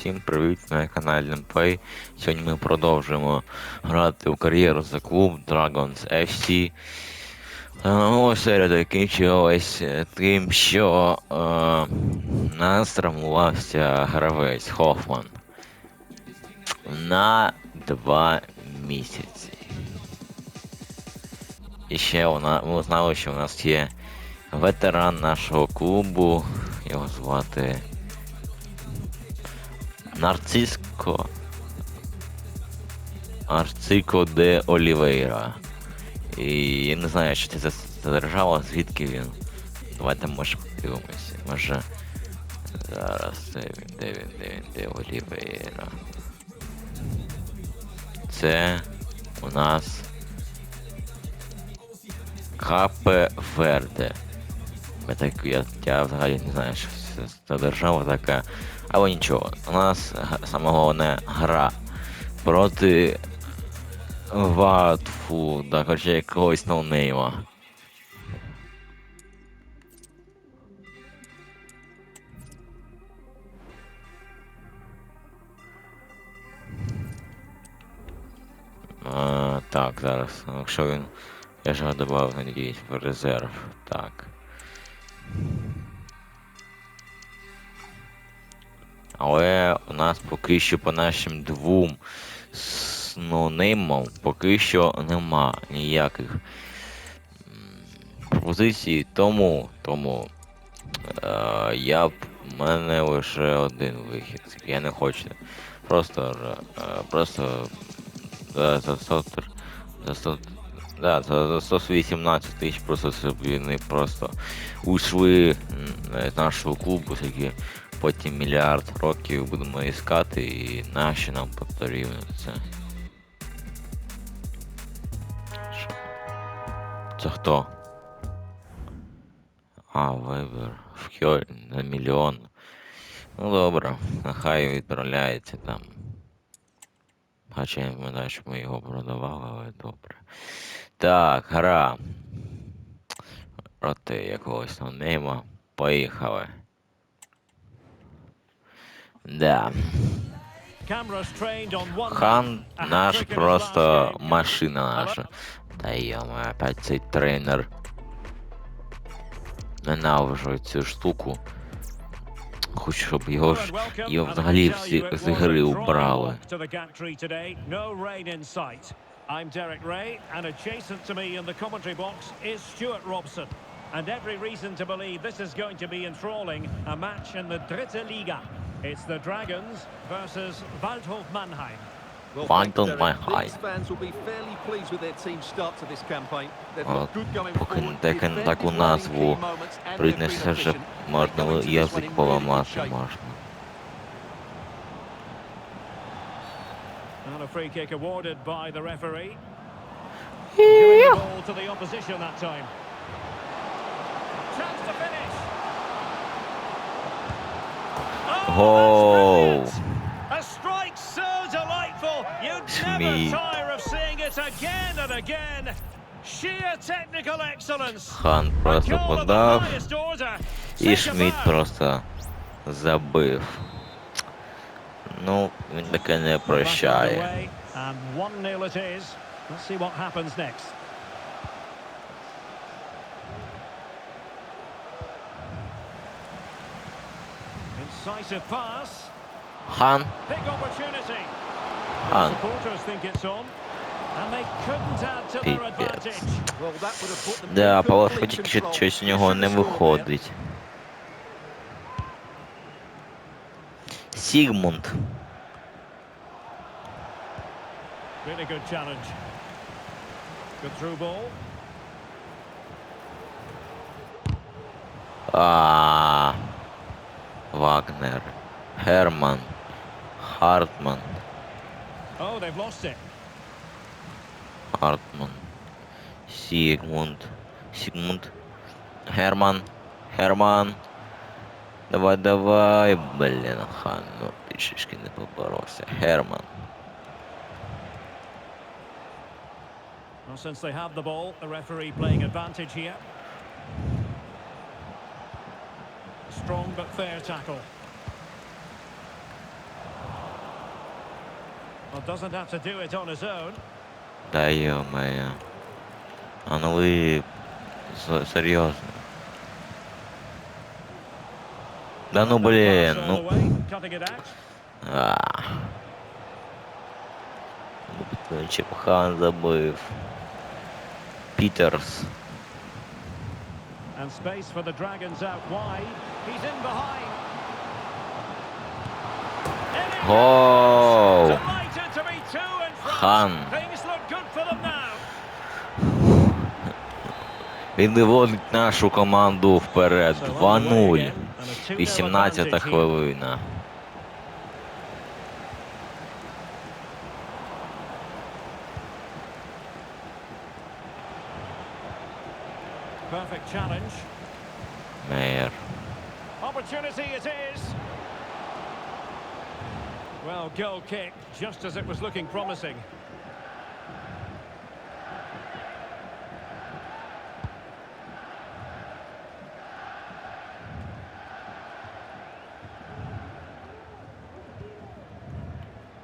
Всім привіт на каналі Play. Сьогодні ми продовжуємо грати у кар'єру за клуб Dragons FC. Нова серія закінчилась е, тим, що е, нас травмувався гравець Хофман на два місяці. І ще вона, ми узнали, що у нас є ветеран нашого клубу, його звати Нарциско. Арцико де Олівейра. І я не знаю, що це за держава, звідки він. Давайте може подивимося. Може. Зараз де він, де він, де він, де Олівейра. Це у нас Капе Верде. Я, так, я, я взагалі не знаю, що це за держава така. Але нічого, у нас саме головне гра проти Ватфу, да, хоча якогось ноунейма. А, так, зараз. Якщо він. Я ж його додав, надіюсь, в резерв. Так. Але у нас поки що по нашим двом с- ноунеймам поки що нема ніяких пропозицій, тому, тому е, я в мене лише один вихід. Я не хочу. Просто е, просто за, за 100, за 100 Да, за, за 118 тисяч просто щоб вони просто ушли з нашого клубу, такі потім мільярд років будемо іскати і наші нам потрібно це. Що? Це хто? А, вибір. В Хьоль на мільйон. Ну добре, нехай відправляється там. Хоча я пам'ятаю, що ми його продавали, але добре. Так, гра. Проти якогось ноунейма. Поїхали. Да. Хан наш просто машина наша. Та йома, опять цей тренер. Ненавижу цю штуку. Хочу, щоб його ж його взагалі всі з ігри убрали. I'm Derek Ray, and adjacent to me in the commentary box is Stuart Robson. And every reason to believe this is going to be enthralling, a match in the Dritte Liga. It's the Dragons versus Waldhof Mannheim. Well, Find thanks, on Derek. my high. These fans will be fairly pleased with their team's start to this campaign. They've От, got good going поки forward, таке- defended таку well in назву key moments, and they've Произнесе been вже efficient. They можна go into this one язик in really good поламати shape. можна. And a free kick awarded by the referee. Giving the ball to the opposition that time. Chance to finish. Excellence. Хан просто подав, і bow. просто забив. Ну, він таке не прощає. And 1-0 it is. Let's see what happens next. Хан. Хан. Пипец. Да, Палафотик щось у нього не виходить. Сігмунд. Really good challenge. Good. А, Вагнер. Герман. Хартман. Хартман. Сігмунд. Сігмунд. Герман. Герман. Давай, давай. Блін, хан, ну трішечки не поборовся. Герман. Well, since they have the ball, the referee playing advantage here. But fair tackle. Well, doesn't have to do it on his own. Да ё-моё. А ну ви с- серйозно. Да ну all ну. А. Ну, Чепхан забив. Пітерс. And space for the Dragons out wide. Гол! Хан. Він виводить нашу команду вперед. So on the way 2-0. again, and a 2-0 18 хвилина. Opportunity it is. Well, goal kick, just as it was looking promising.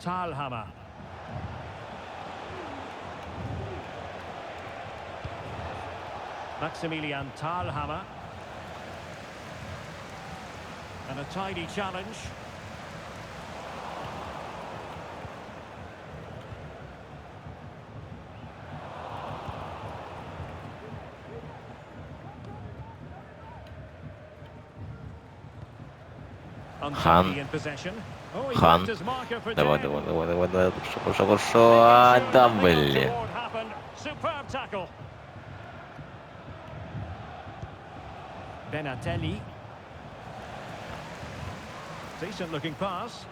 Talhammer. Maximilian Talhammer. And a tidy challenge. Хан. Unlucky in possession. Oh, he Хан. left his marker for Давай, dead. давай, давай, давай, давай. Пошо, пошо, пошо. А, да, Nothing блин. untoward happened. Superb tackle. Benatelli. Decent looking pass.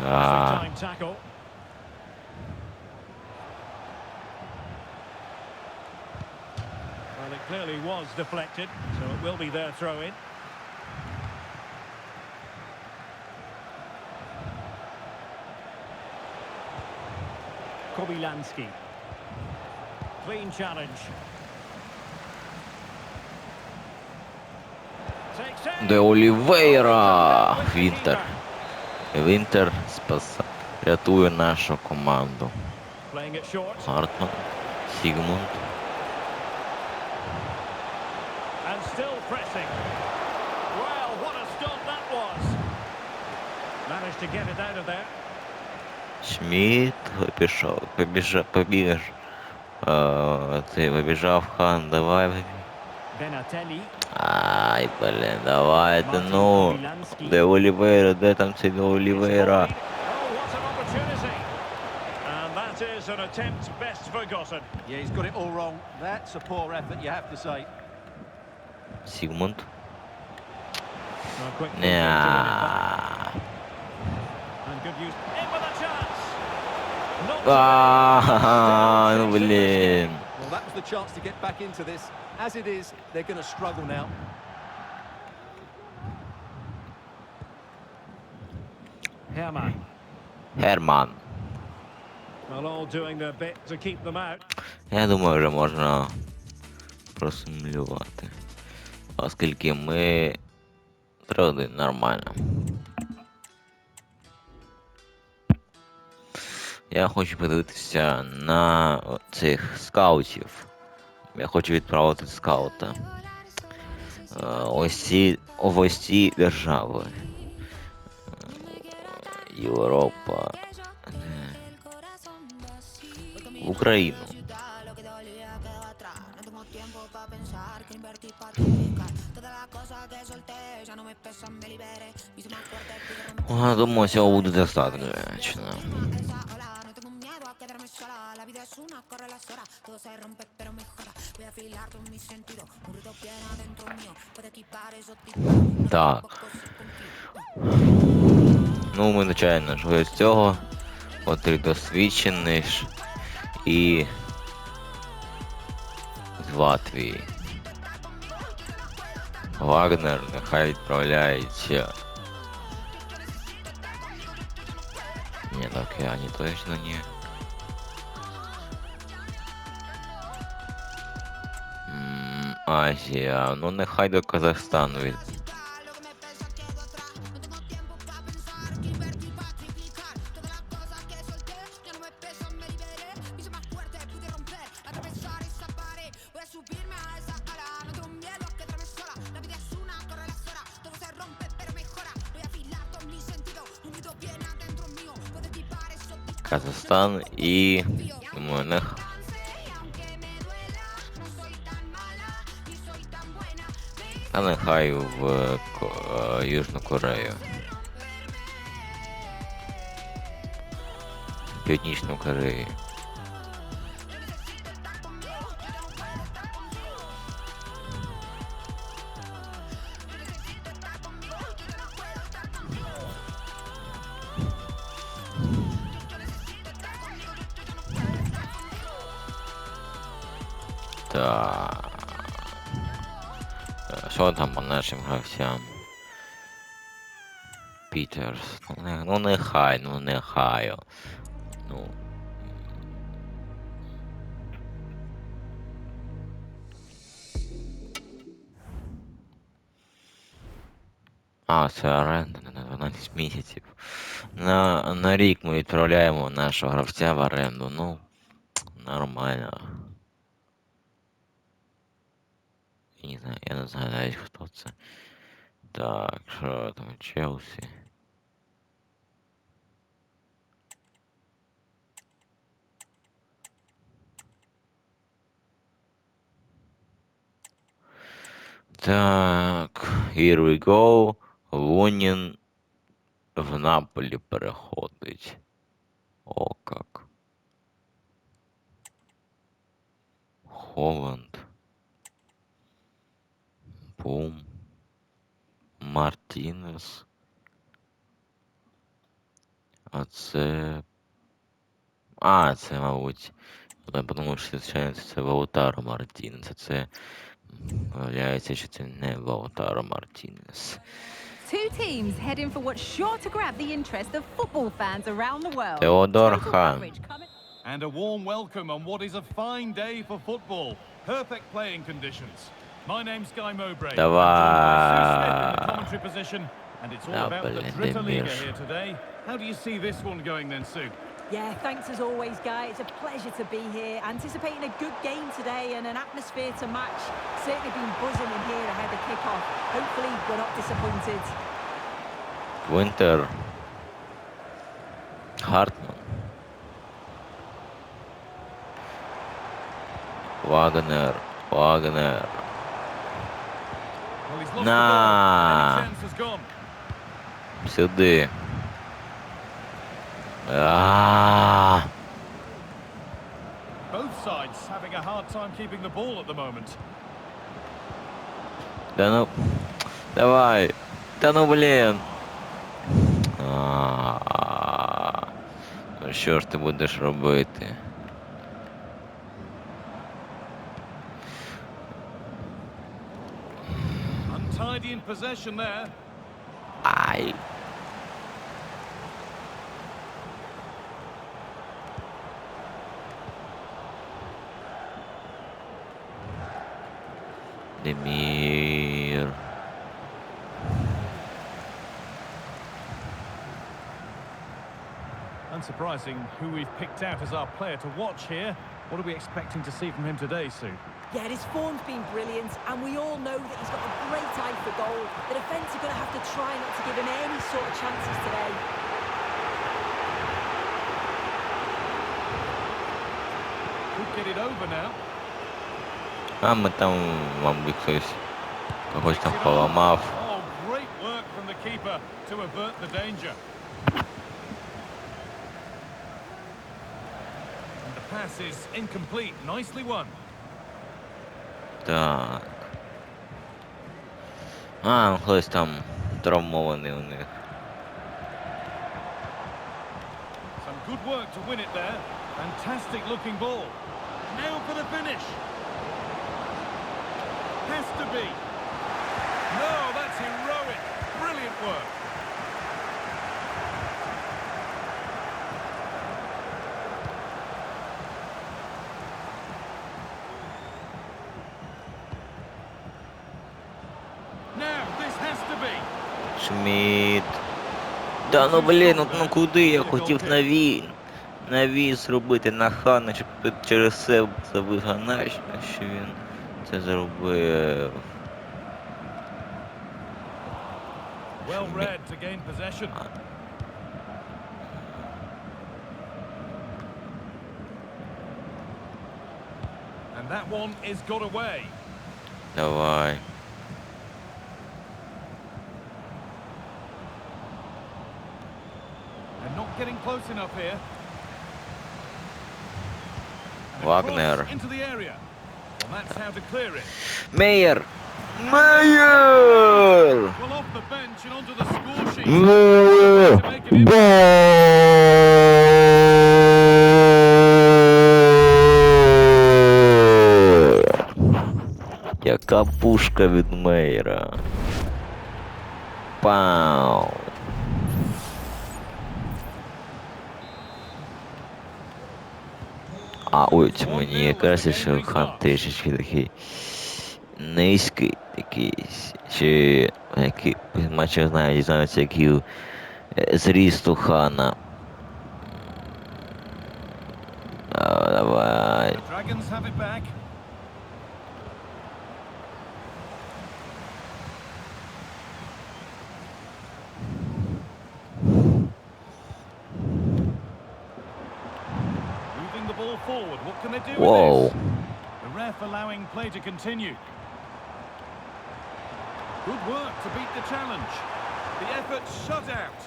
Ah. А, Time tackle. Well, it clearly was deflected, so it will be their throw in. Kobylanski. Clean challenge. Де Олівейра. Вінтер. Вінтер спаса. Рятує нашу команду. Гартман. Сігмунд. Пішов, побіжав, побіж. Е, Ти побіжав хан, давай. Benatelli. Ай, блін, давайте, Martin ну. Kobylanski. Де Олівейра, де там цей Олівейра? Oh, what an opportunity. And that is an attempt best forgotten. Yeah, he's got it all wrong. That's a poor effort, you have to say. Сігмунд. Well, quick thinking to win it back. Ня. And good use. In with a chance. Not to А, win. ну Still chasing this блін. Well, that was the chance to get back into this. As it is, they're going to struggle now. Hermann. Герман. Well, all doing their bit to keep them out. Я думаю, вже можна просимулювати. Оскільки ми 3-1 нормально. Я хочу подивитися на цих скаутів. Я хочу відправити скаута. Е, ось ці держави. Е, Європа. Е, В Україну. А, думаю, цього буде достатньо. Так. Ну, ми, звичайно ж, з цього. От ти досвідчений ж. І. З Латвії. Вагнер нехай відправляється. Ні, на океані точно ні. Азія. Ну нехай до Казахстану від. Казахстан і думаю, нехай. Та нехай в е, Южну Корею. Північну Корею. Гравцям? Пітерс. Ну, ну нехай, ну нехай. Ну. А, це оренда на 12 місяців. На, на рік ми відправляємо нашого гравця в оренду. Ну, нормально. Я не знаю, я не знаю навіть хто це. Так, що там Челсі. Так, here we go. Лунін в Наполі переходить. О, как. Холланд. Бум. Мартінес. А це. А, це, мабуть. Я подумав, що звичайно це Ваутаро Мартінес. А це. Виявляється, що це не Ваутаро Мартінес. Two teams heading for what's sure to grab the interest of football fans around the world. Coverage coming- And a warm welcome on what is a fine day for football. Perfect playing conditions. My name's Guy Mowbray. I'm joined by Sue Smith in the commentary position, and it's all about the Double Dritte Liga English. here today. How do you see this one going then, Sue? Yeah, thanks as always, Guy. It's a pleasure to be here. Anticipating a good game today and an atmosphere to match. Certainly been buzzing in here ahead of kick-off. Hopefully, we're not disappointed. Винтер. Хартман. Вагнер. Вагнер. Gone. Сюди. А. Both sides having a hard time keeping the ball at the moment. Да ну. Давай. Да ну блін. А. Ну що ж ти будеш робити? Possession there. I. Demir. Unsurprising who we've picked out as our player to watch here. What are we expecting to see from him today, Sue? Yeah, his form's been brilliant, and we all know that he's got a great eye for goal. The defence are going to have to try not to give him any sort of chances today. Could get it over now. Ah, então vamos ver que isso. Depois tá falando mal. Oh, great work from the keeper to avert the danger. And the pass is incomplete. Nicely won. Так. А, хтось там травмований у них. Some good work to win it there. Fantastic looking ball. Now for the finish. Has to be. No, that's heroic. Brilliant work. Та ну блін, ну, ну куди я хотів навій. Навій зробити на хана через це забив що він це зробив. Well Вагнер. Мейер! Мейер! Мейер! Яка пушка від Мейера. Пау! А ось мені кажеться, що хан трішечки такий низький якийсь. Чи який матчі знаю, дізнаються, який зрісту хана. А, давай. Continue. Good work to beat the challenge. The effort shut out.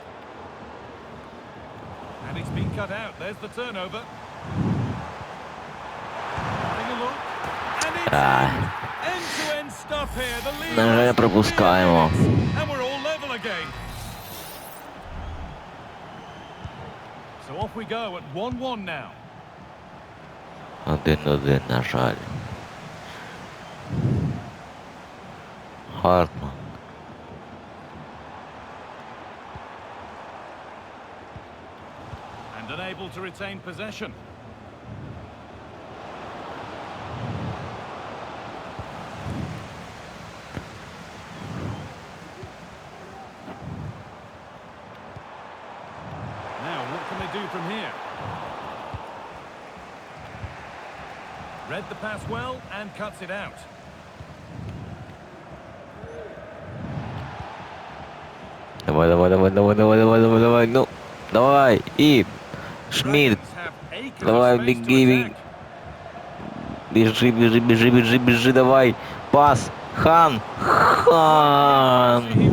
And it's been cut out. There's the turnover. Having a look. And it's Ah. in. End-to-end stuff here. The And unable to retain possession. Now, what can they do from here. Read the pass well and cuts it out. Давай, давай, давай, давай, давай, давай, давай, давай, ну, давай, і Шмідт, Dragons have acres of Давай, space to беги, беги. attack. біжи, біжи, біжи, біжи, біжи, давай, пас, хан, хан, See,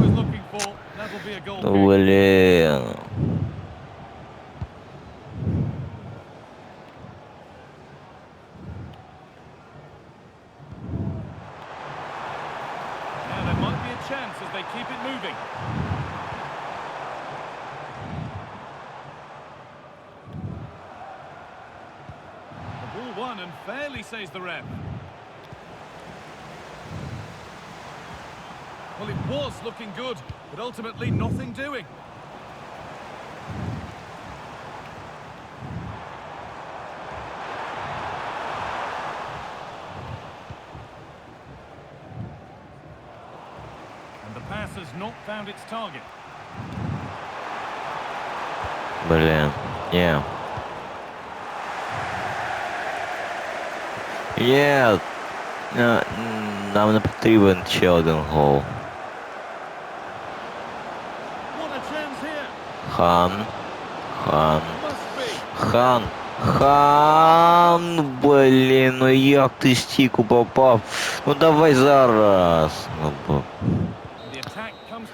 the ref. Well, it was looking good, but ultimately nothing doing. And the pass has not found its target. Brilliant. Yeah. Є. Е, Нам не потрібен ще один гол. What a chance here! Хан. Хан. Must be. Хан. Хан. Блін, ну як ти стіку попав? Ну давай зараз. Ну бо The attack comes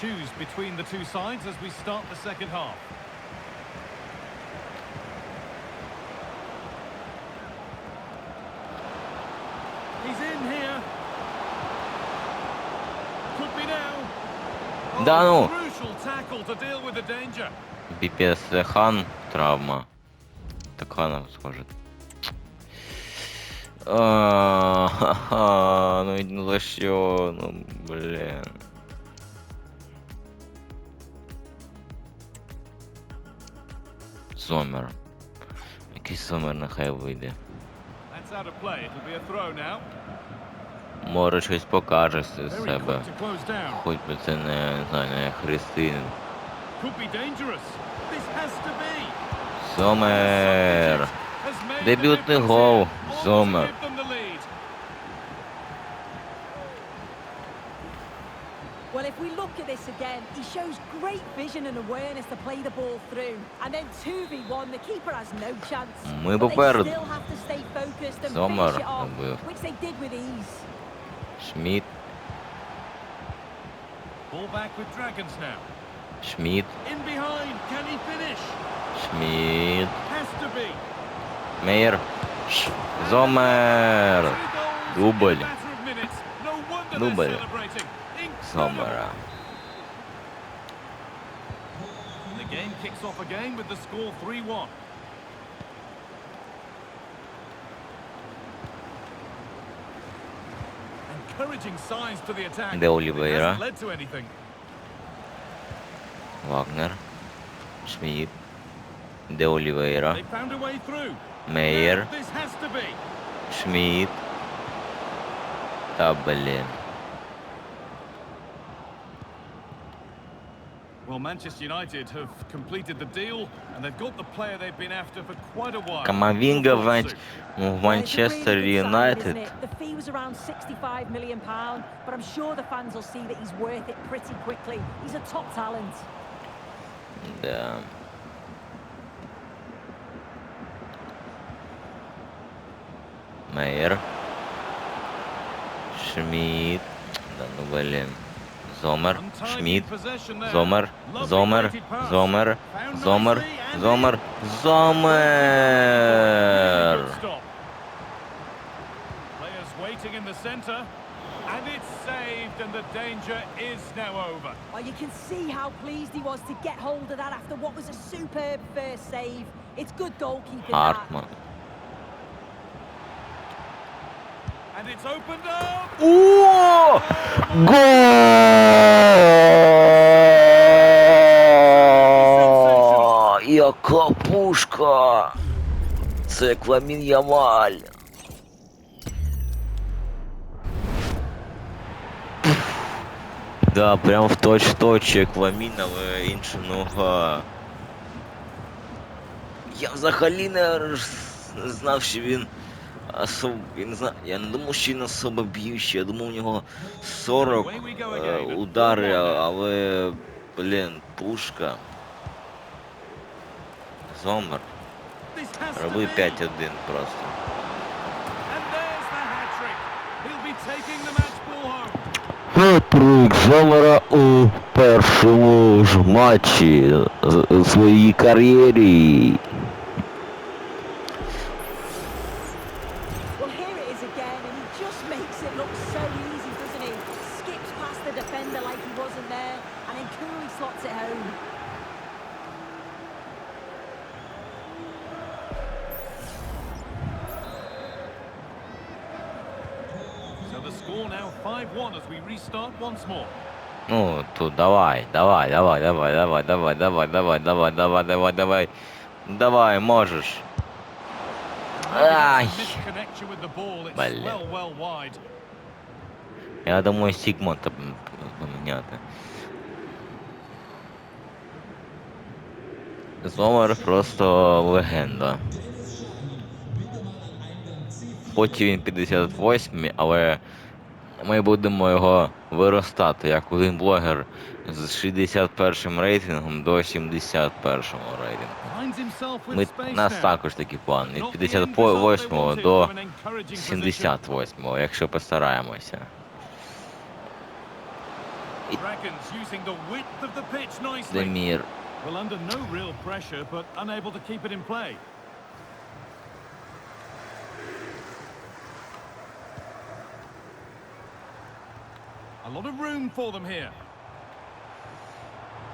choose between the two sides as we start the second half. He's in here. Could be now. Oh, Да ну. Crucial tackle to deal with the danger. Піпець, це хан травма. Так хана схоже. А, ха-ха, ну ну за що? Ну блін. Сомер. Який сомер нехай вийде. Може щось покаже з себе. Хоч би це не, не знаю, не be. Сомер. Дебютний гол. Сомер. this again. He shows great vision and awareness to play the ball through. And then 2v1, the keeper has no chance. Ми попереду. Schmidt. бив. Шмідт. Шмідт. Шмідт. Мейер. Зомер. Дубль. Somewhere Зомера. kicks off again with the score 3-1. Encouraging signs to the attack. Де It Олівейра? hasn't led to anything. Вагнер. Шміт. Де Олівейра. They found a way through. Мейер. Now This has to be. Шміт. Та блін. Well, Manchester United have completed the deal, and they've got the player they've been after for quite a while. Камавінга в Your Ман- thoughts, Sue? в Well, it's a Манчестер really good signing, Юнайтед. isn't it? The fee was around 65 million pound, but I'm sure the fans will see that he's worth it pretty quickly. He's a top talent. Да. Мейер. Шміт. Да ну блін. Zomer, Schmidt, Zomer, Zomer, Zomer, Zomer, Zomer, Zomer. Players waiting in the centre. And it's saved, and the danger is now over. Well, you can see how pleased he was to get hold of that after what was a superb first save. It's good goalkeeping. Hartman. That. О! Гол! Яка пушка! Це Кламін Ямаль. Да, прям в точ-точ як Ламін, але інша нога. Я взагалі не р- не знав, що він особ... Я не знаю, я не думав, що він особо б'ючий, я думав, у нього 40 е, удари, але, блін, пушка. Зомер. Роби 5-1 просто. Хет-трик Зомера у першому ж матчі у своїй кар'єрі. Давай, давай, давай, давай, давай, давай, давай, давай, давай, давай, давай, давай. Можеш. Ай. Wide. Я думаю, Сігмонт м, поміняти. Зомер просто легенда. Потім він 58, але ми будемо його виростати, як один блогер з 61 рейтингом до 71 рейтингу. Ми, нас також такі плани, від 58 до 78, якщо постараємося. Демір. Well, under no real pressure, but unable to keep it in play.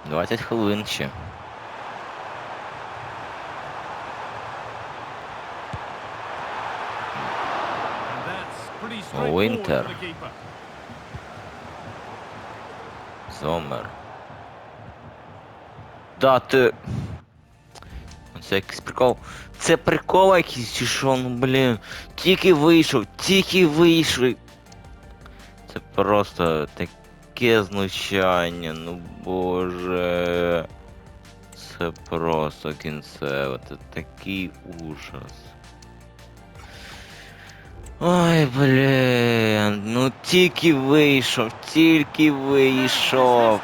20 хвилин ще. The. Зомер. Да, ти. Це якийсь прикол. Це прикол якийсь чи що, ну блін. Тільки вийшов, тільки вийшов. Просто таке знущання, ну боже. Це просто кінцево, це такий ужас. Ой, блін, ну тільки вийшов, тільки вийшов. has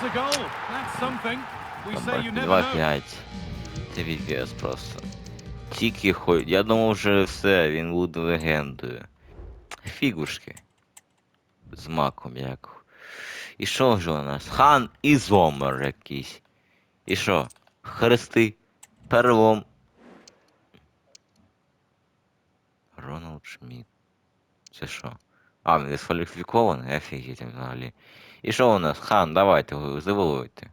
to be. goal. That's something. We say you Номер never know. 2-5. Це VPS просто. Тільки хо... Я думав вже все, він буде легендою. Фігушки. З маком як. І що ж у нас? Хан і Зомер якийсь. І що? Хрести. Перелом. Роналд Шмідт. Це що? А, він дискваліфікований? Офігеть взагалі. І що у нас? Хан, давайте, ви заволуйте.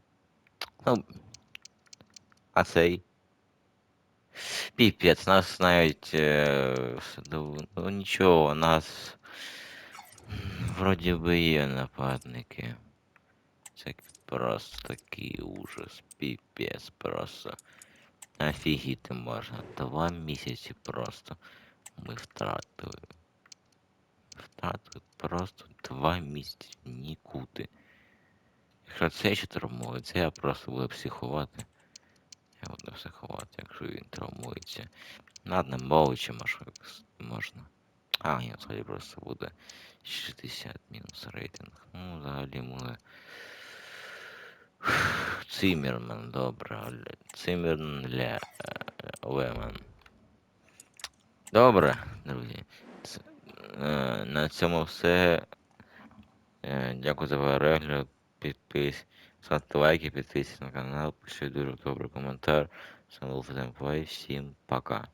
Ну. А цей? Піпець, нас навіть. Е, ну нічого, нас. М, Вроді би є нападники. Це просто такий ужас. Піпець просто. Офігіти можна. Два місяці просто. Ми втратили. Втратили просто два місяці нікуди. Якщо це ще травмується, я просто буду психувати. Я буду психувати, якщо він травмується. Може якось можна. А, ні, взагалі просто буде 60 мінус рейтинг. Ну, взагалі може. Циммерман, добре, але Циммерман ля Лемон. Добре, друзі. Це, е, на цьому все. Е, Дякую за перегляд. Підпис, ставте лайки, підписуйтесь на канал, пишіть дуже добрий коментар. З вами був Федем Плей. Всім пока.